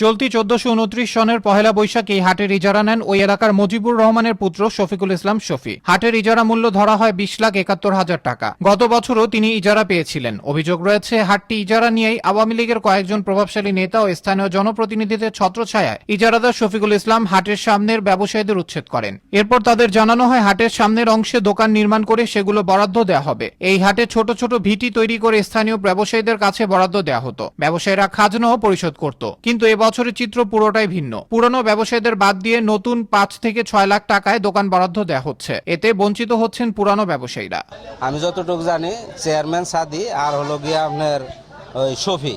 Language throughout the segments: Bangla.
চলতি চোদ্দশো উনত্রিশ সনের পহেলা বৈশাখ এই হাটের ইজারা নেন ওই এলাকার মজিবুর রহমানের পুত্র শফিকুল ইসলাম শফি। হাটের ইজারা মূল্য ধরা হয় বিশ লাখ একাত্তর হাজার টাকা। গত বছরও তিনি ইজারা পেয়েছিলেন। অভিযোগ রয়েছে, হাটটি ইজারা নিয়েই আওয়ামী লীগের কয়েকজন প্রভাবশালী নেতা ও স্থানীয় জনপ্রতিনিধিদের ছত্রছায়ায় ইজারাদার শফিকুল ইসলাম হাটের সামনের ব্যবসায়ীদের উচ্ছেদ করেন। এরপর তাদের জানানো হয়, হাটের সামনের অংশে দোকান নির্মাণ করে সেগুলো বরাদ্দ দেওয়া হবে। এই হাটে ছোট ছোট ভিটি তৈরি করে স্থানীয় ব্যবসায়ীদের কাছে বরাদ্দ দেওয়া হতো। ব্যবসায়ীরা খাজনাও পরিশোধ করত। কিন্তু এবছরের চিত্র পুরোটাই ভিন্ন। পুরনো ব্যবসায়ীদের বাদ দিয়ে নতুন পাঁচ থেকে ছয় লাখ টাকায় দোকান বরাদ্দ দেওয়া হচ্ছে। এতে বঞ্চিত হচ্ছেন পুরানো ব্যবসায়ীরা। আমি যতটুকু জানি চেয়ারম্যান সাদি আর হলো গিয়ে আপনার ওই শফি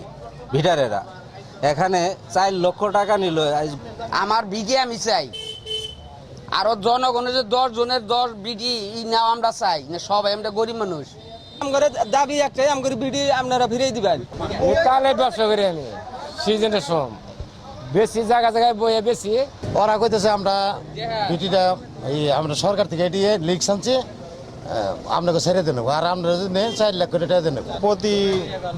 ভিটারেরা এখানে চার লক্ষ টাকা নিল। আমার বিঘে আমি চাই। আরও জনগণের যে দশ জনের দশ বিডি ই নাও আমরা চাই না সবাই আমরা গরিব মানুষ। আমার দাবি একটাই আমার বিডি আপনারা ফিরিয়ে দিবেন। ব্যবসা করি আমি সিজনের সম। বেশি জায়গা জায়গায় বইয়ে বেশি। ওরা কইতেছে আমরা বিটিটা এই আমরা সরকার থেকে এটি লিখ আনছে আপনাকে ছেড়ে দেন আর আমরা যদি নেন চার লাখ করে টাকা দেন প্রতি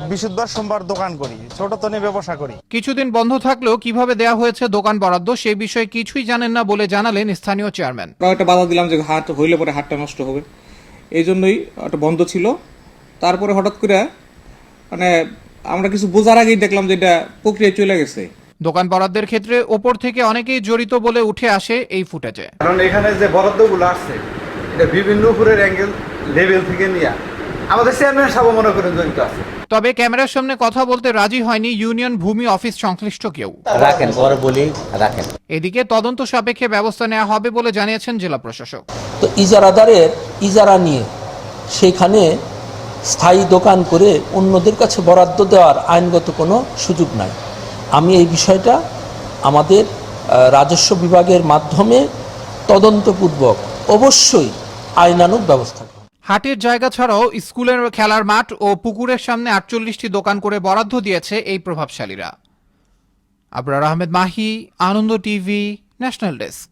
বিশুদ্ধ সোমবার দোকান করি ছোট তনে ব্যবসা করি। কিছুদিন বন্ধ থাকলেও কীভাবে দেওয়া হয়েছে দোকান বরাদ্দ সেই বিষয়ে কিছুই জানেন না বলে জানালেন স্থানীয় চেয়ারম্যান। আমরা একটা বাধা দিলাম যে হাট হইলে পরে হাটটা নষ্ট হবে। এই জন্যই একটা বন্ধ ছিল। তারপরে হঠাৎ করে মানে আমরা কিছু বোঝার আগেই দেখলাম যে এটা প্রক্রিয়া চলে গেছে। দোকান বরাদ্দের ক্ষেত্রে ওপর থেকে অনেকেই জড়িত বলে উঠে আসে এই ফুটেজে। কারণ এখানে যে বরাদ্দগুলো আসছে এটা বিভিন্ন উপরের অ্যাঙ্গেল লেভেল থেকে নিয়ে আমাদের চেয়ারম্যান সাহেব মনে করেন জড়িত আছে। তবে ক্যামেরার সামনে কথা বলতে রাজি হয়নি ইউনিয়ন ভূমি অফিস সংশ্লিষ্ট কেউ। রাখেন পরে বলি রাখেন। এদিকে তদন্ত সাপেক্ষে ব্যবস্থা নেওয়া হবে বলে জানিয়েছেন জেলা প্রশাসক। তো ইজারাদারের ইজারা নিয়ে সেখানে স্থায়ী দোকান করে অন্যদের কাছে বরাদ্দ দেওয়ার আইনগত কোনো সুযোগ নাই। আমি এই বিষয়টা আমাদের রাজস্ব বিভাগের মাধ্যমে তদন্তপূর্বক অবশ্যই আইনানুক ব্যবস্থা হাটের জায়গা ছাড়াও স্কুলের খেলার মাঠ ও পুকুরের সামনে আটচল্লিশটি দোকান করে বরাদ্দ দিয়েছে এই প্রভাবশালীরা। Abrar Ahmed Mahi, Anando TV, national desk.